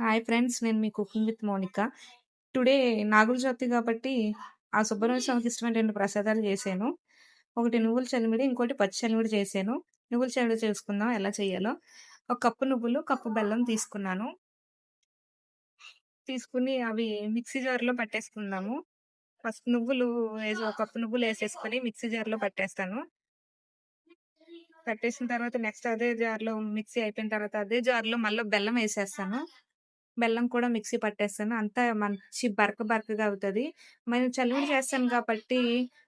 Hi friends. నేను మీ cooking with Mounika. Today Nagula Chavithi కాబట్టి, ఆ సుబ్రహ్మణ్య స్వామికి ఇష్టమైన రెండు ప్రసాదాలు చేశాను. ఒకటి నువ్వుల చలిమిడి, ఇంకోటి పచ్చి చలిమిడి చేశాను. నువ్వుల చలిమిడి చేసుకుందాం ఎలా చేయాలో. ఒక కప్పు నువ్వులు, కప్పు బెల్లం తీసుకున్నాను. తీసుకుని అవి మిక్సీ జార్‌లో పట్టేసుకుందాము. ఫస్ట్ నువ్వులు ఒక కప్పు నువ్వులు వేసేసుకొని మిక్సీ జార్‌లో పట్టేస్తాను. పట్టేసిన తర్వాత నెక్స్ట్ అదే జార్‌లో మిక్సీ అయిపోయిన తర్వాత అదే జార్‌లో మళ్ళీ బెల్లం వేసేస్తాను బెల్లం కూడా మిక్సీ పట్టేస్తాను. అంతా మంచి బరక బరకగా అవుతుంది నేను చలివిడి చేస్తాను కాబట్టి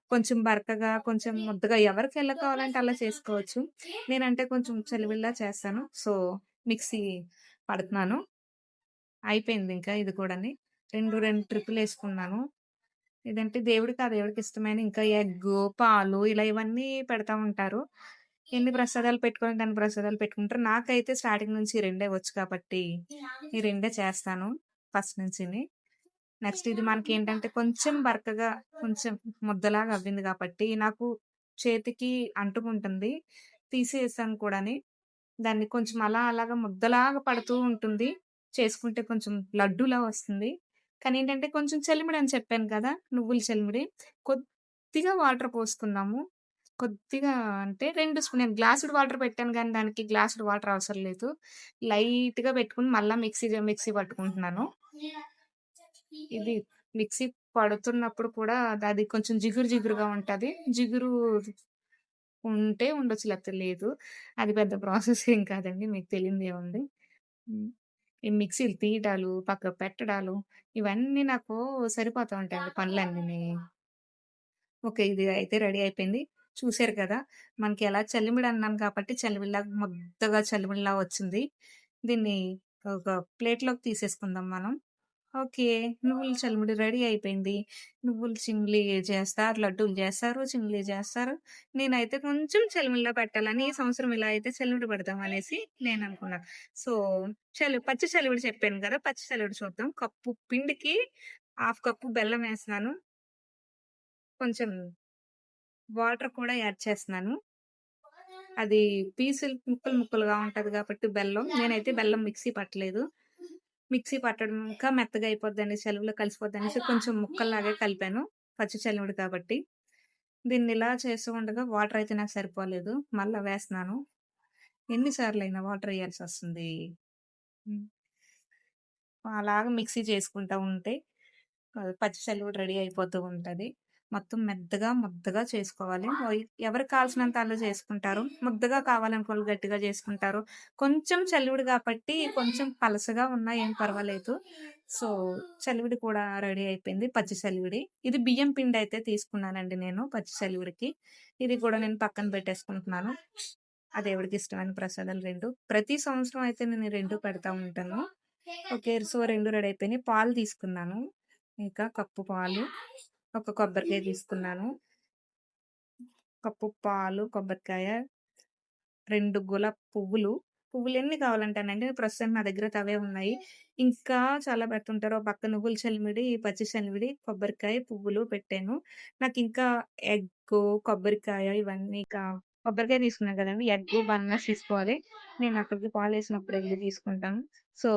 కొంచెం బరకగా, కొంచెం ముద్దగా ఎవరికి ఎలా కావాలంటే అలా చేసుకోవచ్చు. నేనంటే కొంచెం చలివిడిలా చేస్తాను. సో, మిక్సీ పడుతున్నాను. అయిపోయింది ఇంకా ఇది కూడాని. రెండు రెండు ట్రిప్పులు వేసుకున్నాను ఇదంటే దేవుడికి ఆ దేవుడికి ఇష్టమైన ఇంకా ఎగ్గు, పాలు ఇలా ఇవన్నీ పెడతా ఉంటారు. ఎన్ని ప్రసాదాలు పెట్టుకోవాలి దాని ప్రసాదాలు పెట్టుకుంటారు. నాకైతే స్టార్టింగ్ నుంచి రెండే వచ్చు కాబట్టి, ఈ రెండే చేస్తాను ఫస్ట్ నుంచిని. నెక్స్ట్ ఇది మనకేంటంటే కొంచెం బరకగా, కొంచెం ముద్దలాగా అవ్వింది కాబట్టి, నాకు చేతికి అంటుకుంటుంది. తీసేసాను కూడాని. దాన్ని కొంచెం అలా అలాగా ముద్దలాగా పడుతూ ఉంటుంది. చేసుకుంటే కొంచెం లడ్డూలా వస్తుంది. కానీ ఏంటంటే కొంచెం చలిమిడి అని చెప్పాను కదా! నువ్వుల చలిమిడి. కొద్దిగా వాటర్ పోసుకున్నాము. కొద్దిగా అంటే 2 స్పూన్ నేను గ్లాసుడు వాటర్ పెట్టాను గానీ దానికి గ్లాసుడు వాటర్ అవసరం లేదు. లైట్‌గా పెట్టుకొని మళ్ళా మిక్సీ జ మిక్సీ పట్టుకుంటున్నాను. ఇది మిక్సీ పడుతున్నప్పుడు కూడా అది కొంచెం జిగురు జిగురుగా ఉంటది. జిగురు ఉంటే ఉండొచ్చు లేకపోతే లేదు. అది పెద్ద ప్రాసెస్ ఏం కాదండి. మీకు తెలియనిదేముంది. హ్మ్. ఈ మిక్సీలు తీయటాలు, పక్కకు పెట్టడాలు ఇవన్నీ నాకు సరిపోతా ఉంటాయండి పనులన్నీని. ఓకే. ఇది అయితే రెడీ అయిపోయింది. చూసారు కదా! మనకి ఎలా చలిమిడి అన్నాను కాబట్టి చలిమిడిలాగా ముద్దగా చలిమిడిలా వచ్చింది. దీన్ని ఒక ప్లేట్‌లోకి తీసేసుకుందాం మనం. ఓకే. నువ్వుల చలిమిడి రెడీ అయిపోయింది. నువ్వులు చిమ్లీ చేస్తారు, లడ్డూలు చేస్తారు, చిమ్లీ చేస్తారు. నేనైతే కొంచెం చలిమిడిలో పెట్టాలని ఈ సంవత్సరం ఇలా అయితే చలిమిడి పెడదాం అనేసి నేను అనుకున్నా సో, చలి పచ్చి చలివిడి చెప్పాను కదా! పచ్చి చలివిడి చూద్దాం. కప్పు పిండికి హాఫ్ కప్పు బెల్లం వేస్తున్నాను కొంచెం వాటర్ కూడా యాడ్ చేస్తున్నాను. అది పీసులు ముక్కలు ముక్కలుగా ఉంటుంది కాబట్టి బెల్లం. నేనైతే బెల్లం మిక్సీ పట్టలేదు. మిక్సీ పట్టడం ఇంకా మెత్తగా అయిపోద్దనేసి కలిసిపోద్ది అనేసి కొంచెం ముక్కల్లాగే కలిపాను. పచ్చి చలివిడి కాబట్టి. దీన్ని ఇలా చేస్తూ ఉండగా వాటర్ అయితే నాకు సరిపోలేదు. మళ్ళీ వేస్తున్నాను. ఎన్నిసార్లు అయినా వాటర్ వేయాల్సి వస్తుంది అలాగా మిక్సీ చేసుకుంటూ ఉంటే పచ్చి చలివిడి రెడీ అయిపోతూ ఉంటుంది మొత్తం మెత్తగా, ముద్దగా చేసుకోవాలి. ఎవరు కావాల్సినంత అలా చేసుకుంటారు. ముద్దగా కావాలనుకోవాలి గట్టిగా చేసుకుంటారు. కొంచెం చలివిడి కాబట్టి కొంచెం పలసగా ఉన్నా ఏం పర్వాలేదు. సో, చలివిడి కూడా రెడీ అయిపోయింది. పచ్చి చలివిడి. ఇది బియ్యం పిండి అయితే తీసుకున్నానండి నేను పచ్చి చలివిడికి. ఇది కూడా నేను పక్కన పెట్టేసుకుంటున్నాను. ఆ దేవుడికి ఇష్టమైన ప్రసాదాలు రెండు ప్రతి సంవత్సరం అయితే నేను రెండు పెడతా ఉంటాను. ఓకే. సో, రెండు రెడీ అయిపోయినాయి. పాలు తీసుకున్నాను. ఇంకా కప్పు పాలు, ఒక కొబ్బరికాయ తీసుకున్నాను. కప్పు పాలు, కొబ్బరికాయ, 2 గులాబీ పువ్వులు. పువ్వులు ఎన్ని కావాలంటేనండి ప్రస్తుతానికి నా దగ్గర అవే ఉన్నాయి. ఇంకా చాలా పెడుతుంటారు. పక్క నువ్వుల చలిమిడి, పచ్చి చలిమిడి, కొబ్బరికాయ, పువ్వులు పెట్టాను. నాకింకా ఎగ్గు, కొబ్బరికాయ ఇవన్నీ కొబ్బరికాయ తీసుకున్నాను కదండీ! ఎగ్గు, బనానాస్ తీసుకోవాలి. నేను అక్కడికి పాలేసినప్పుడు ఎగ్ తీసుకుంటాను. సో,